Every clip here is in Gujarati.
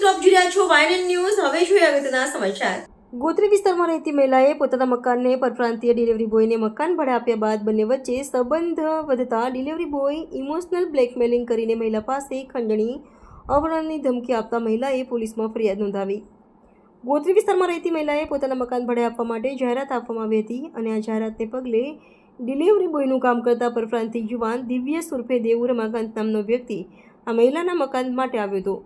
રહ્યા છો વાયનન ન્યૂઝ. હવે જોઈએ અગત્યના સમાચાર. ગોત્રી વિસ્તારમાં રહેતી મહિલાએ પોતાના મકાનને પરપ્રાંતીય ડિલિવરી બોયને મકાન ભાડે આપ્યા બાદ બંને વચ્ચે સંબંધ વધતા ડિલિવરી બોય ઇમોશનલ બ્લેકમેલિંગ કરીને મહિલા પાસે ખંડણી અવરણની ધમકી આપતા મહિલાએ પોલીસમાં ફરિયાદ નોંધાવી. ગોત્રી વિસ્તારમાં રહેતી મહિલાએ પોતાના મકાન ભાડે આપવા માટે જાહેરાત આપવામાં આવી હતી અને આ જાહેરાતને પગલે ડિલિવરી બોયનું કામ કરતા પરપ્રાંતિક યુવાન દિવ્ય સુરફે દેવુ રમાકાંત નામનો વ્યક્તિ આ મહિલાના મકાન માટે આવ્યો હતો.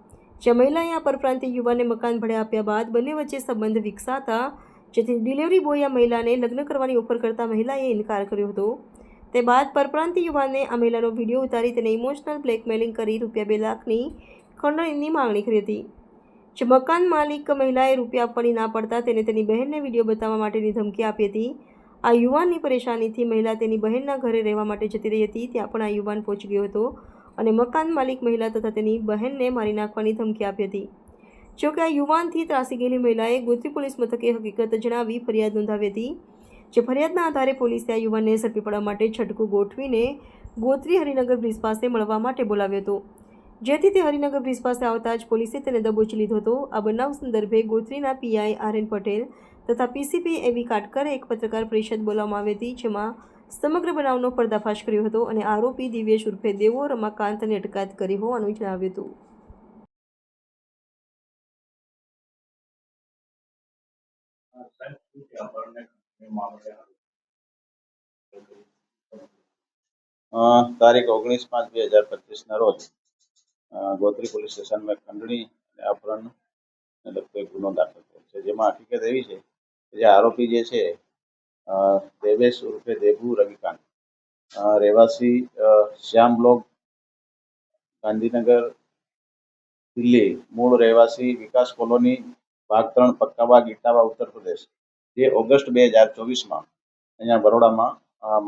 જે મહિલાએ આ પરપ્રાંતિય યુવાનને મકાન ભાડે આપ્યા બાદ બંને વચ્ચે સંબંધ વિકસાતા, જેથી ડિલિવરી બોય આ મહિલાને લગ્ન કરવાની ઓફર કરતા મહિલાએ ઇનકાર કર્યો હતો. તે બાદ પરપ્રાંતિય યુવાને આ મહિલાનો વીડિયો ઉતારી તેને ઇમોશનલ બ્લેકમેલિંગ કરી રૂપિયા બે લાખની ખંડણીની માંગણી કરી હતી. જે મકાન માલિક મહિલાએ રૂપિયા આપવાની ના પડતા તેને તેની બહેનને વીડિયો બતાવવા માટેની ધમકી આપી હતી. આ યુવાનની પરેશાનીથી મહિલા તેની બહેનના ઘરે રહેવા માટે જતી રહી હતી, ત્યાં પણ આ યુવાન પહોંચી ગયો હતો. અને મકાન માલિક મહિલા તથા તેની બહેનને મારી નાખવાની ધમકી આપી હતી. જોકે આ યુવાનથી ત્રાસી ગયેલી મહિલાએ ગોત્રી પોલીસ મથકે હકીકત જણાવી ફરિયાદ નોંધાવી હતી, જે ફરિયાદના આધારે પોલીસે આ યુવાનને ઝડપી પડવા માટે છટકું ગોઠવીને ગોત્રી હરિનગર બ્રિજ પાસે મળવા માટે બોલાવ્યો હતો. જેથી તે હરિનગર બ્રિજ પાસે આવતા જ પોલીસે તેને દબોચી લીધો હતો. આ બનાવ સંદર્ભે ગોત્રીના પીઆઈ આર એન પટેલ તથા પીસીપી એવી કાટકરે એક પત્રકાર પરિષદ બોલાવવામાં આવી હતી, જેમાં સમગ્ર બનાવનો પર્દાફાશ કર્યો હતો અને આરોપી દિવ્યેશ ઉર્ફે દેવો રમાકાંતને અટકાયત કરી હોવાનું જણાવ્યું હતું. તારીખ ઓગણીસ પાંચ બે હજાર પચીસના રોજ ગોત્રી પોલીસ સ્ટેશનમાં ખંડણી અને અપહરણ લગતો ગુનો દાખલ થયો છે. જેમાં હકીકત એવી છે કે જે આરોપી જે છે દેવેશ ઉર્ફે દેબુ રવિકાંત. રહેવાસી શ્યામ બ્લોક, ગાંધીનગર, દિલ્હી. મૂળ રહેવાસી, વિકાસ કોલોની, ભાગ ત્રણ, પક્કાબાગ, ઇટાવા, ઉત્તર પ્રદેશ. જે ઓગસ્ટ બે હજાર ચોવીસમાં અહીંયા બરોડામાં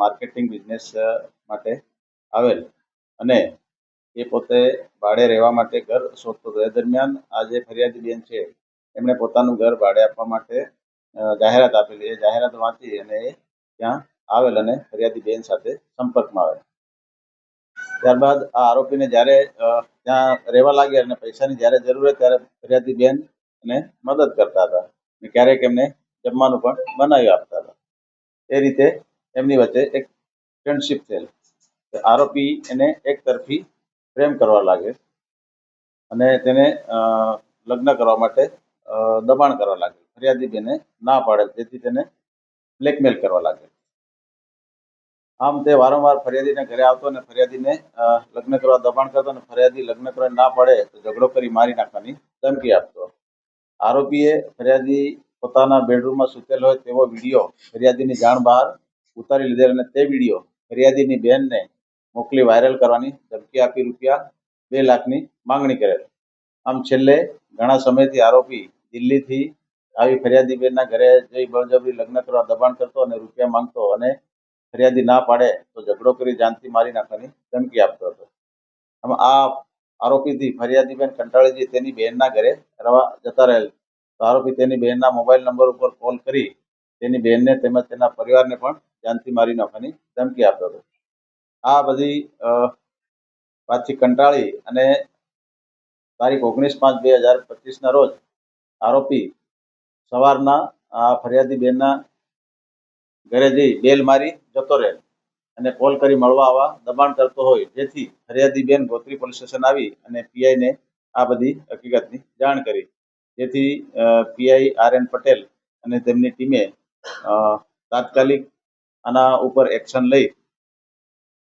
માર્કેટિંગ બિઝનેસ માટે આવેલ. અને એ પોતે ભાડે રહેવા માટે ઘર શોધતો હતો. દરમિયાન આ જે ફરિયાદી બેન છે, એમણે પોતાનું ઘર ભાડે આપવા માટે જાહેરાત આપેલી, એ જાહેરાત વાંચી અને એ ત્યાં આવેલ અને ફરિયાદી બેન સાથે સંપર્કમાં આવેલ. ત્યારબાદ આ આરોપીને જ્યારે ત્યાં રહેવા લાગ્યા અને પૈસાની જ્યારે જરૂર હોય ત્યારે ફરિયાદી બેન એને મદદ કરતા હતા અને ક્યારેક એમને જમવાનું પણ બનાવી આપતા હતા. એ રીતે એમની વચ્ચે એક ફ્રેન્ડશીપ થયેલ. આરોપી એને એક તરફી પ્રેમ કરવા લાગે અને તેને લગ્ન કરવા માટે દબાણ કરવા લાગે ફરિયાદી બેને ના પાડે, જેથી તેને બ્લેકમેલ કરવા લાગે. આમ તે વારંવાર ફરિયાદીને ઘરે આવતો અને ફરિયાદીને લગ્ન કરવા દબાણ કરતો અને ફરિયાદી લગ્ન કરવા ના પાડે, તો ઝઘડો કરી મારી નાખવાની ધમકી આપતો. આરોપીએ ફરિયાદી પોતાના બેડરૂમમાં સૂતેલો હોય તેવો વીડિયો ફરિયાદીની જાણ બહાર ઉતારી લીધેલ અને તે વીડિયો ફરિયાદીની બહેનને મોકલી વાયરલ કરવાની ધમકી આપી રૂપિયા બે લાખની માંગણી કરેલ. આમ છેલ્લે ઘણા સમયથી આરોપી દિલ્હીથી આવી ફરિયાદી બેનના ઘરે જઈ બળજબરી લગ્ન કરવા દબાણ કરતો અને રૂપિયા માંગતો અને ફરિયાદી ના પાડે તો ઝઘડો કરી જાનથી મારી નાખવાની ધમકી આપતો હતો. આમ આ આરોપીથી ફરિયાદી બેન કંટાળી જઈ તેની બહેનના ઘરે રહેવા જતા રહેલ. તો આરોપી તેની બહેનના મોબાઈલ નંબર ઉપર કોલ કરી તેની બહેનને તેમજ તેના પરિવારને પણ જાનથી મારી નાખવાની ધમકી આપતો હતો. આ બધી વાતથી કંટાળી અને તારીખ ઓગણીસ પાંચ બે હજાર પચીસના રોજ આરોપી સવારના આ ફરિયાદી બેનના ઘરે જઈ બેલ મારી જતો રહે. અને કોલ કરી મળવા આવવા દબાણ કરતો હોય, જેથી ફરિયાદી બેન ગોત્રી પોલીસ સ્ટેશન આવી અને પીઆઈને આ બધી હકીકતની જાણ કરી. જેથી પીઆઈ આર એન પટેલ અને તેમની ટીમે તાત્કાલિક આના ઉપર એક્શન લઈ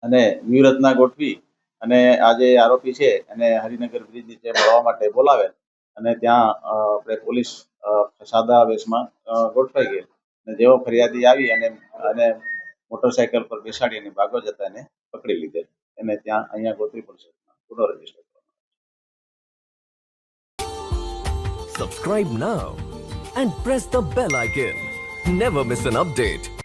અને વ્યૂહરચના ગોઠવી અને આ જે આરોપી છે એને હરિનગર બ્રિજ નીચે મળવા માટે બોલાવે. અને ત્યાં આપણે પોલીસ સાદા વેશમાં ગોઠવાઈ ગઈ અને જેવો ફરિયાદી આવી અને અને મોટરસાયકલ પર બેસાડી અને ભાગો જતા એને પકડી લીધેલ એને ત્યાં અહીંયા ગોત્રી સ્ટેશનમાં ગુનો register Subscribe now and press the bell icon. Never miss an update.